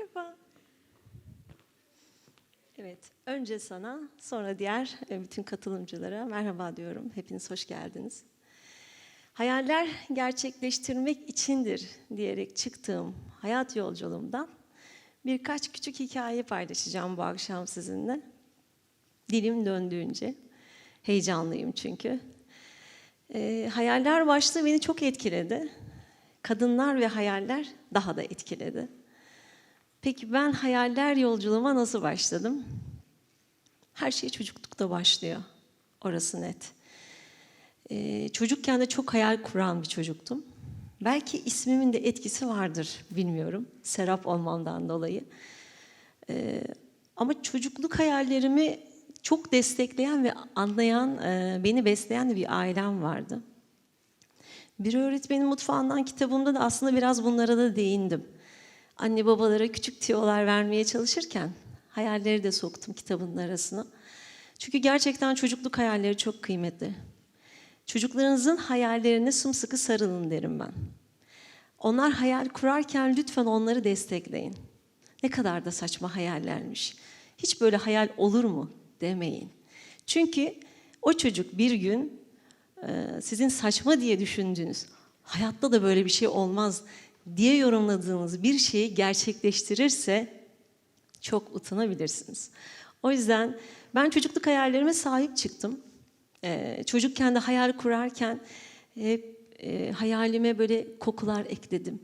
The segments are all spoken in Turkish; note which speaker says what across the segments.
Speaker 1: Merhaba. Evet, önce sana, sonra diğer e, bütün katılımcılara merhaba diyorum. Hepiniz hoş geldiniz. Hayaller gerçekleştirmek içindir diyerek çıktığım hayat yolculuğumdan birkaç küçük hikaye paylaşacağım bu akşam sizinle. Dilim döndüğünce. Heyecanlıyım çünkü. E, hayaller başlığı beni çok etkiledi. Kadınlar ve hayaller daha da etkiledi. Peki ben hayaller yolculuğuma nasıl başladım? Her şey çocuklukta başlıyor. Orası net. Ee, çocukken de çok hayal kuran bir çocuktum. Belki ismimin de etkisi vardır, bilmiyorum. Serap olmamdan dolayı. Ee, ama çocukluk hayallerimi çok destekleyen ve anlayan, e, beni besleyen de bir ailem vardı. Bir öğretmenin mutfağından kitabımda da aslında biraz bunlara da değindim. Anne babalara küçük tiyolar vermeye çalışırken hayalleri de soktum kitabın arasına. Çünkü gerçekten çocukluk hayalleri çok kıymetli. Çocuklarınızın hayallerine sımsıkı sarılın derim ben. Onlar hayal kurarken lütfen onları destekleyin. Ne kadar da saçma hayallermiş. Hiç böyle hayal olur mu demeyin. Çünkü o çocuk bir gün sizin saçma diye düşündüğünüz, hayatta da böyle bir şey olmaz diye yorumladığınız bir şeyi gerçekleştirirse çok utanabilirsiniz. O yüzden ben çocukluk hayallerime sahip çıktım. Ee, çocukken de hayal kurarken hep e, hayalime böyle kokular ekledim.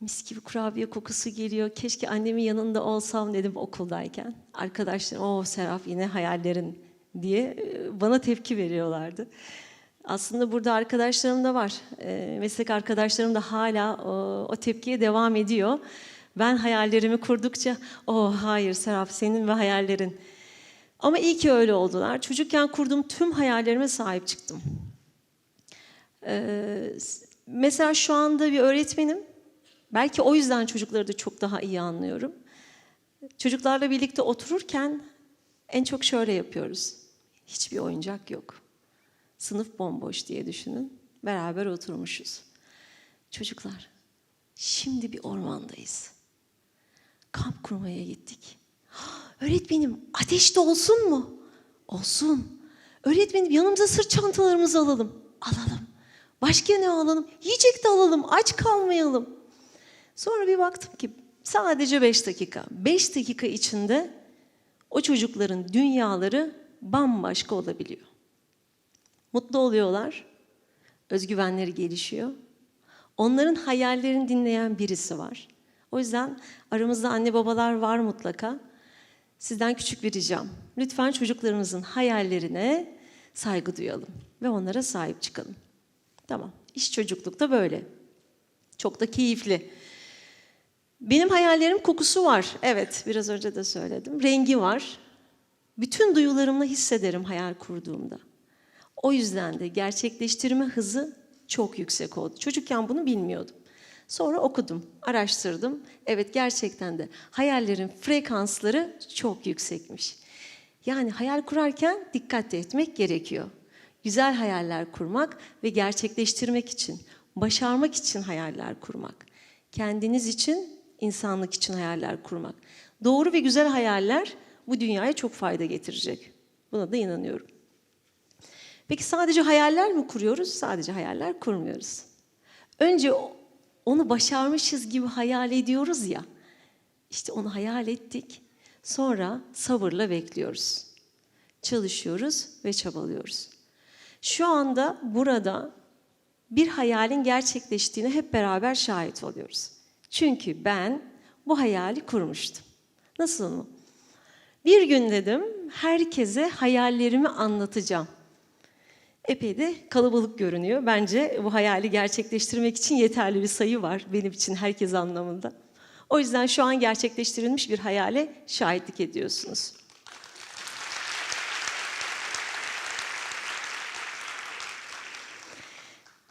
Speaker 1: Mis gibi kurabiye kokusu geliyor. Keşke annemin yanında olsam dedim okuldayken. Arkadaşlarım o Serap yine hayallerin diye e, bana tepki veriyorlardı. Aslında burada arkadaşlarım da var. E, meslek arkadaşlarım da hala o, o tepkiye devam ediyor. Ben hayallerimi kurdukça, oh hayır Serap senin ve hayallerin. Ama iyi ki öyle oldular. Çocukken kurduğum tüm hayallerime sahip çıktım. Ee, mesela şu anda bir öğretmenim. Belki o yüzden çocukları da çok daha iyi anlıyorum. Çocuklarla birlikte otururken en çok şöyle yapıyoruz. Hiçbir oyuncak yok. Sınıf bomboş diye düşünün. Beraber oturmuşuz. Çocuklar, şimdi bir ormandayız. Kamp kurmaya gittik. Öğretmenim, ateş de olsun mu? Olsun. Öğretmenim, yanımıza sırt çantalarımızı alalım. Alalım. Başka ne alalım? Yiyecek de alalım, aç kalmayalım. Sonra bir baktım ki sadece beş dakika. Beş dakika içinde o çocukların dünyaları bambaşka olabiliyor. Mutlu oluyorlar, özgüvenleri gelişiyor. Onların hayallerini dinleyen birisi var. O yüzden aramızda anne babalar var mutlaka. Sizden küçük bir ricam. Lütfen çocuklarımızın hayallerine saygı duyalım ve onlara sahip çıkalım. Tamam. İş çocuklukta böyle. Çok da keyifli. Benim hayallerim kokusu var. Evet, biraz önce de söyledim. Rengi var. Bütün duyularımla hissederim hayal kurduğumda. O yüzden de gerçekleştirme hızı çok yüksek oldu. Çocukken bunu bilmiyordum. Sonra okudum, araştırdım. Evet gerçekten de hayallerin frekansları çok yüksekmiş. Yani hayal kurarken dikkat etmek gerekiyor. Güzel hayaller kurmak ve gerçekleştirmek için, başarmak için hayaller kurmak. Kendiniz için, insanlık için hayaller kurmak. Doğru ve güzel hayaller bu dünyaya çok fayda getirecek. Buna da inanıyorum. Peki sadece hayaller mi kuruyoruz? Sadece hayaller kurmuyoruz. Önce onu başarmışız gibi hayal ediyoruz ya. İşte onu hayal ettik. Sonra sabırla bekliyoruz. Çalışıyoruz ve çabalıyoruz. Şu anda burada bir hayalin gerçekleştiğine hep beraber şahit oluyoruz. Çünkü ben bu hayali kurmuştum. Nasıl mı? Bir gün dedim herkese hayallerimi anlatacağım. Epey de kalabalık görünüyor. Bence bu hayali gerçekleştirmek için yeterli bir sayı var benim için herkes anlamında. O yüzden şu an gerçekleştirilmiş bir hayale şahitlik ediyorsunuz.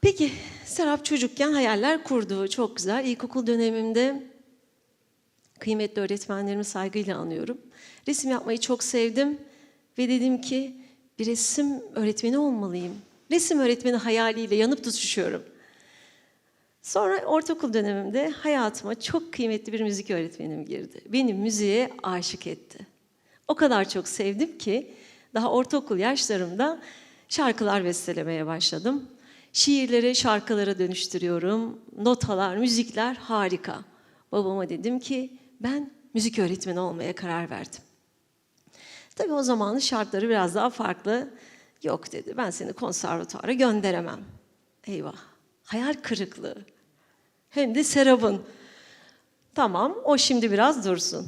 Speaker 1: Peki Serap çocukken hayaller kurdu. Çok güzel. İlkokul dönemimde kıymetli öğretmenlerimi saygıyla anıyorum. Resim yapmayı çok sevdim ve dedim ki bir resim öğretmeni olmalıyım. Resim öğretmeni hayaliyle yanıp tutuşuyorum. Sonra ortaokul dönemimde hayatıma çok kıymetli bir müzik öğretmenim girdi. Beni müziğe aşık etti. O kadar çok sevdim ki daha ortaokul yaşlarımda şarkılar bestelemeye başladım. Şiirleri şarkılara dönüştürüyorum. Notalar, müzikler harika. Babama dedim ki ben müzik öğretmeni olmaya karar verdim. Tabii o zamanın şartları biraz daha farklı. Yok dedi ben seni konservatuara gönderemem. Eyvah hayal kırıklığı. Hem de Serap'ın. Tamam o şimdi biraz dursun.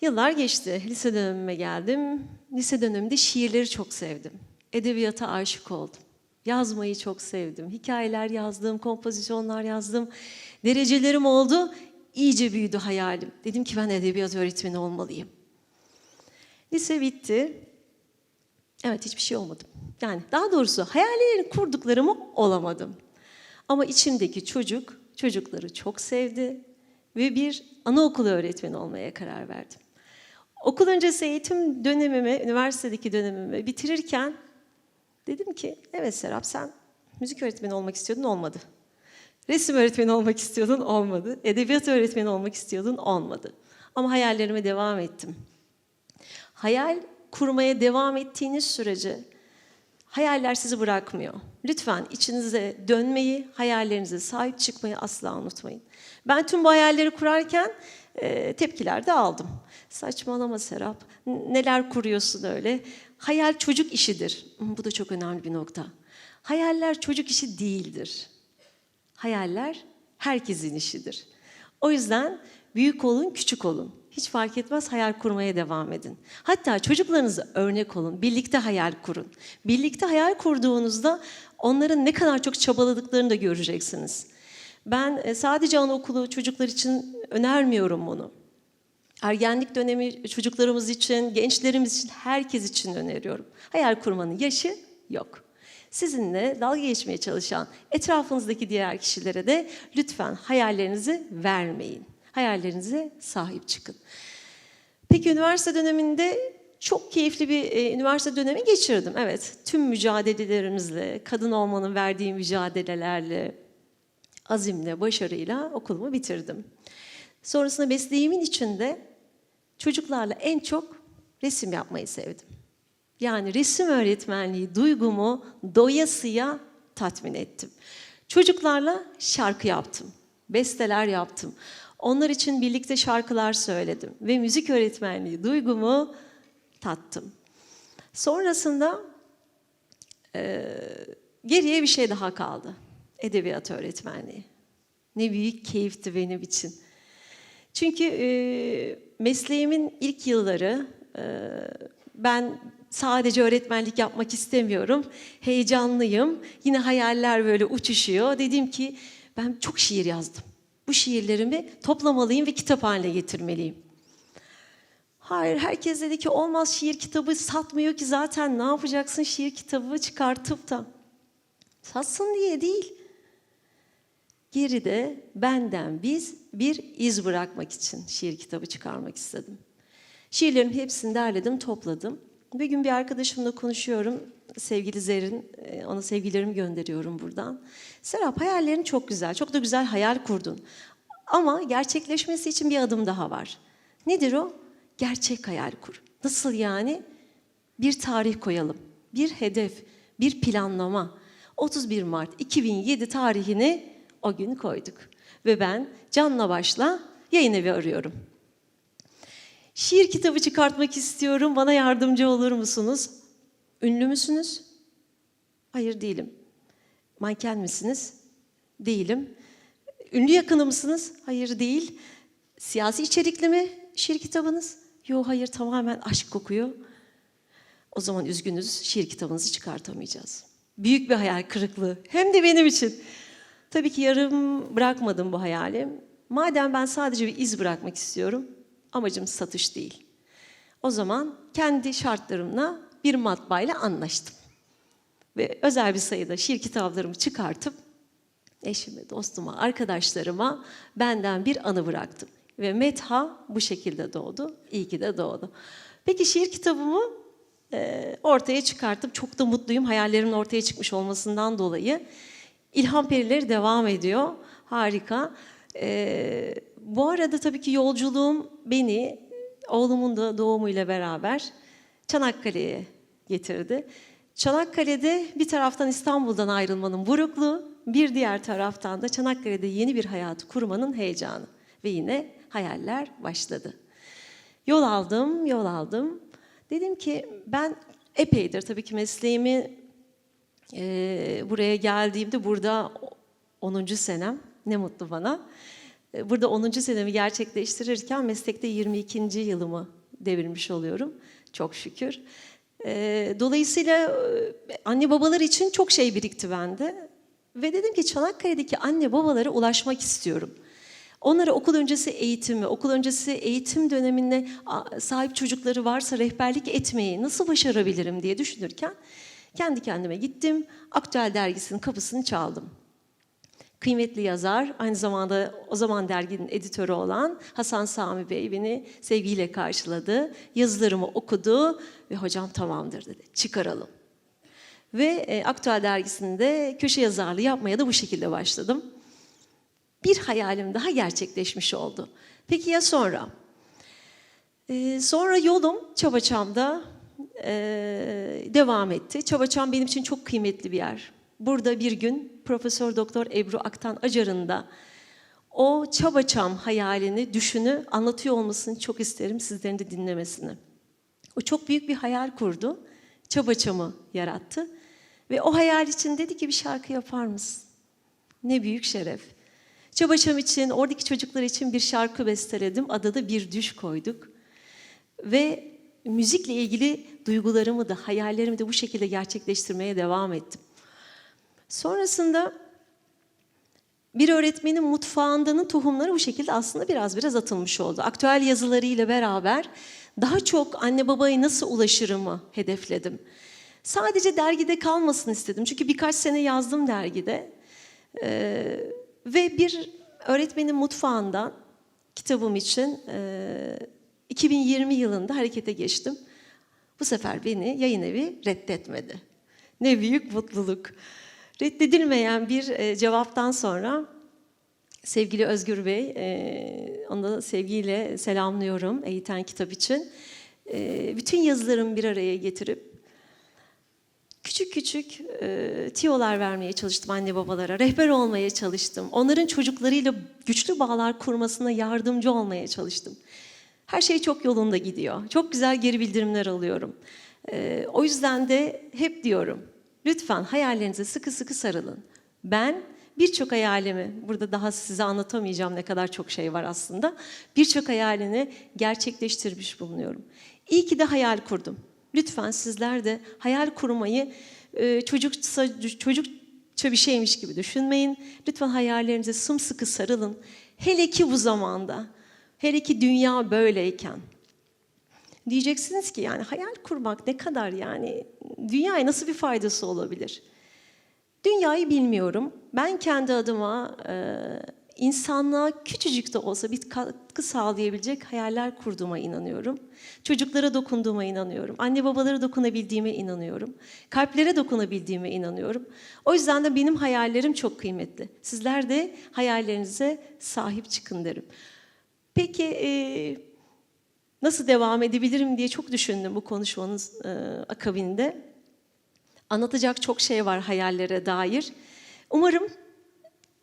Speaker 1: Yıllar geçti. Lise dönemime geldim. Lise döneminde şiirleri çok sevdim. Edebiyata aşık oldum. Yazmayı çok sevdim. Hikayeler yazdım, kompozisyonlar yazdım. Derecelerim oldu. İyice büyüdü hayalim. Dedim ki ben edebiyat öğretmeni olmalıyım. Lise bitti. Evet hiçbir şey olmadım. Yani daha doğrusu hayallerini kurduklarımı olamadım. Ama içimdeki çocuk çocukları çok sevdi ve bir anaokulu öğretmeni olmaya karar verdim. Okul öncesi eğitim dönemimi, üniversitedeki dönemimi bitirirken dedim ki evet Serap sen müzik öğretmeni olmak istiyordun olmadı. Resim öğretmeni olmak istiyordun olmadı. Edebiyat öğretmeni olmak istiyordun olmadı. Ama hayallerime devam ettim. Hayal kurmaya devam ettiğiniz sürece hayaller sizi bırakmıyor. Lütfen içinize dönmeyi, hayallerinize sahip çıkmayı asla unutmayın. Ben tüm bu hayalleri kurarken e, tepkiler de aldım. Saçmalama Serap, neler kuruyorsun öyle? Hayal çocuk işidir. Bu da çok önemli bir nokta. Hayaller çocuk işi değildir. Hayaller herkesin işidir. O yüzden büyük olun, küçük olun. Hiç fark etmez hayal kurmaya devam edin. Hatta çocuklarınıza örnek olun, birlikte hayal kurun. Birlikte hayal kurduğunuzda onların ne kadar çok çabaladıklarını da göreceksiniz. Ben e, sadece anaokulu çocuklar için önermiyorum bunu. Ergenlik dönemi çocuklarımız için, gençlerimiz için, herkes için öneriyorum. Hayal kurmanın yaşı yok. Sizinle dalga geçmeye çalışan etrafınızdaki diğer kişilere de lütfen hayallerinizi vermeyin. Hayallerinize sahip çıkın. Peki üniversite döneminde çok keyifli bir e, üniversite dönemi geçirdim. Evet, tüm mücadelelerimizle, kadın olmanın verdiği mücadelelerle, azimle, başarıyla okulumu bitirdim. Sonrasında mesleğimin içinde çocuklarla en çok resim yapmayı sevdim. Yani resim öğretmenliği duygumu doyasıya tatmin ettim. Çocuklarla şarkı yaptım, besteler yaptım. Onlar için birlikte şarkılar söyledim ve müzik öğretmenliği duygumu tattım. Sonrasında eee, geriye bir şey daha kaldı. Edebiyat öğretmenliği. Ne büyük keyifti benim için. Çünkü e, mesleğimin ilk yılları e, ben sadece öğretmenlik yapmak istemiyorum. Heyecanlıyım. Yine hayaller böyle uçuşuyor. Dedim ki ben çok şiir yazdım. Bu şiirlerimi toplamalıyım ve kitap haline getirmeliyim. Hayır, herkes dedi ki olmaz şiir kitabı satmıyor ki zaten ne yapacaksın şiir kitabı çıkartıp da. Satsın diye değil. Geride benden biz bir iz bırakmak için şiir kitabı çıkarmak istedim. Şiirlerin hepsini derledim, topladım. Bir gün bir arkadaşımla konuşuyorum. Sevgili Zerrin, e, ona sevgilerimi gönderiyorum buradan. Serap hayallerin çok güzel, çok da güzel hayal kurdun. Ama gerçekleşmesi için bir adım daha var. Nedir o? Gerçek hayal kur. Nasıl yani? Bir tarih koyalım, bir hedef, bir planlama. 31 Mart 2007 tarihini o gün koyduk. Ve ben canla başla yayın evi arıyorum. Şiir kitabı çıkartmak istiyorum. Bana yardımcı olur musunuz? Ünlü müsünüz? Hayır değilim. Manken misiniz? Değilim. Ünlü yakını mısınız? Hayır değil. Siyasi içerikli mi şiir kitabınız? Yok hayır tamamen aşk kokuyor. O zaman üzgünüz şiir kitabınızı çıkartamayacağız. Büyük bir hayal kırıklığı. Hem de benim için. Tabii ki yarım bırakmadım bu hayali. Madem ben sadece bir iz bırakmak istiyorum, amacım satış değil. O zaman kendi şartlarımla bir matbaayla anlaştım. Ve özel bir sayıda şiir kitaplarımı çıkartıp eşime, dostuma, arkadaşlarıma benden bir anı bıraktım. Ve Metha bu şekilde doğdu. İyi ki de doğdu. Peki şiir kitabımı e, ortaya çıkartıp çok da mutluyum hayallerimin ortaya çıkmış olmasından dolayı. İlham Perileri devam ediyor. Harika. Ee, bu arada tabii ki yolculuğum beni oğlumun da doğumuyla beraber Çanakkale'ye getirdi. Çanakkale'de bir taraftan İstanbul'dan ayrılmanın burukluğu, bir diğer taraftan da Çanakkale'de yeni bir hayatı kurmanın heyecanı. Ve yine hayaller başladı. Yol aldım, yol aldım. Dedim ki ben epeydir tabii ki mesleğimi e, buraya geldiğimde burada 10. senem ne mutlu bana. E, Burada 10. senemi gerçekleştirirken meslekte 22. yılımı devirmiş oluyorum. Çok şükür. E, Dolayısıyla e, anne babalar için çok şey birikti bende. Ve dedim ki Çanakkale'deki anne babalara ulaşmak istiyorum. Onlara okul öncesi eğitimi, okul öncesi eğitim döneminde sahip çocukları varsa rehberlik etmeyi nasıl başarabilirim diye düşünürken kendi kendime gittim. Aktüel dergisinin kapısını çaldım. Kıymetli yazar, aynı zamanda o zaman derginin editörü olan Hasan Sami Bey beni sevgiyle karşıladı. Yazılarımı okudu ve hocam tamamdır dedi, çıkaralım. Ve e, Aktüel dergisinde köşe yazarlığı yapmaya da bu şekilde başladım. Bir hayalim daha gerçekleşmiş oldu. Peki ya sonra? Ee, sonra yolum Çabaçam'da e, devam etti. Çabaçam benim için çok kıymetli bir yer. Burada bir gün Profesör Doktor Ebru Aktan Acar'ın da o Çabaçam hayalini, düşünü anlatıyor olmasını çok isterim sizlerin de dinlemesini. O çok büyük bir hayal kurdu. Çabaçam'ı yarattı. Ve o hayal için dedi ki bir şarkı yapar mısın? Ne büyük şeref. Çabaçam için, oradaki çocuklar için bir şarkı besteledim. Adada bir düş koyduk. Ve müzikle ilgili duygularımı da, hayallerimi de bu şekilde gerçekleştirmeye devam ettim. Sonrasında bir öğretmenin mutfağındanın tohumları bu şekilde aslında biraz biraz atılmış oldu. Aktüel yazılarıyla beraber daha çok anne babaya nasıl ulaşırımı hedefledim. Sadece dergide kalmasın istedim. Çünkü birkaç sene yazdım dergide. Ee, ve bir öğretmenin mutfağından kitabım için e, 2020 yılında harekete geçtim. Bu sefer beni yayın evi reddetmedi. Ne büyük mutluluk. Reddedilmeyen bir e, cevaptan sonra sevgili Özgür Bey, e, onu da sevgiyle selamlıyorum Eğiten Kitap için. E, bütün yazılarımı bir araya getirip Küçük küçük e, tiyolar vermeye çalıştım anne babalara, rehber olmaya çalıştım. Onların çocuklarıyla güçlü bağlar kurmasına yardımcı olmaya çalıştım. Her şey çok yolunda gidiyor. Çok güzel geri bildirimler alıyorum. E, o yüzden de hep diyorum, lütfen hayallerinize sıkı sıkı sarılın. Ben birçok hayalimi, burada daha size anlatamayacağım ne kadar çok şey var aslında, birçok hayalini gerçekleştirmiş bulunuyorum. İyi ki de hayal kurdum. Lütfen sizler de hayal kurmayı e, çocukça, çocukça bir şeymiş gibi düşünmeyin. Lütfen hayallerinize sımsıkı sarılın. Hele ki bu zamanda, hele ki dünya böyleyken. Diyeceksiniz ki yani hayal kurmak ne kadar yani dünyaya nasıl bir faydası olabilir? Dünyayı bilmiyorum. Ben kendi adıma e, insanlığa küçücük de olsa bir katkı sağlayabilecek hayaller kurduğuma inanıyorum. Çocuklara dokunduğuma inanıyorum. Anne babalara dokunabildiğime inanıyorum. Kalplere dokunabildiğime inanıyorum. O yüzden de benim hayallerim çok kıymetli. Sizler de hayallerinize sahip çıkın derim. Peki e, nasıl devam edebilirim diye çok düşündüm bu konuşmanız e, akabinde. Anlatacak çok şey var hayallere dair. Umarım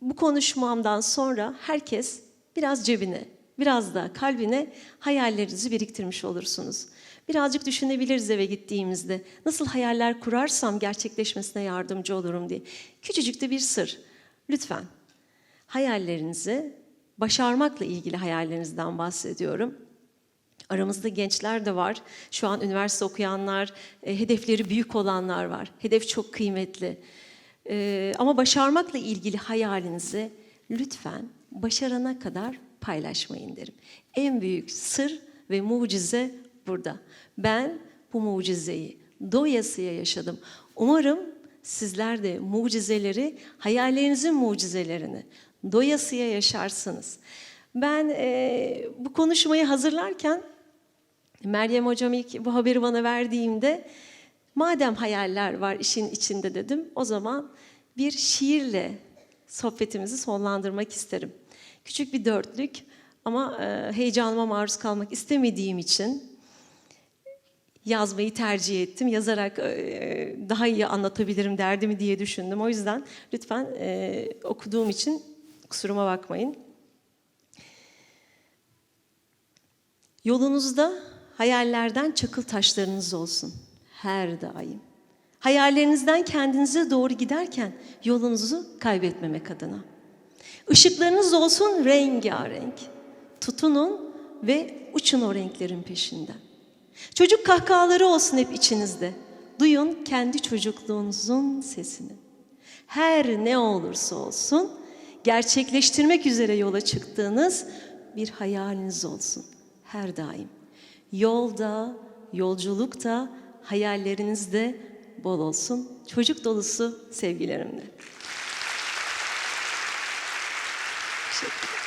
Speaker 1: bu konuşmamdan sonra herkes biraz cebine, biraz da kalbine hayallerinizi biriktirmiş olursunuz. Birazcık düşünebiliriz eve gittiğimizde. Nasıl hayaller kurarsam gerçekleşmesine yardımcı olurum diye. Küçücük de bir sır. Lütfen hayallerinizi, başarmakla ilgili hayallerinizden bahsediyorum. Aramızda gençler de var. Şu an üniversite okuyanlar, e, hedefleri büyük olanlar var. Hedef çok kıymetli. Ee, ama başarmakla ilgili hayalinizi lütfen başarana kadar paylaşmayın derim. En büyük sır ve mucize burada. Ben bu mucizeyi doyasıya yaşadım. Umarım sizler de mucizeleri, hayallerinizin mucizelerini doyasıya yaşarsınız. Ben e, bu konuşmayı hazırlarken Meryem Hocam ilk bu haberi bana verdiğimde Madem hayaller var işin içinde dedim, o zaman bir şiirle sohbetimizi sonlandırmak isterim. Küçük bir dörtlük ama e, heyecanıma maruz kalmak istemediğim için yazmayı tercih ettim. Yazarak e, daha iyi anlatabilirim derdimi diye düşündüm. O yüzden lütfen e, okuduğum için kusuruma bakmayın. Yolunuzda hayallerden çakıl taşlarınız olsun her daim. Hayallerinizden kendinize doğru giderken yolunuzu kaybetmemek adına. Işıklarınız olsun rengarenk. Tutunun ve uçun o renklerin peşinden. Çocuk kahkahaları olsun hep içinizde. Duyun kendi çocukluğunuzun sesini. Her ne olursa olsun gerçekleştirmek üzere yola çıktığınız bir hayaliniz olsun her daim. Yolda, yolculukta, hayallerinizde bol olsun. Çocuk dolusu sevgilerimle. Teşekkür.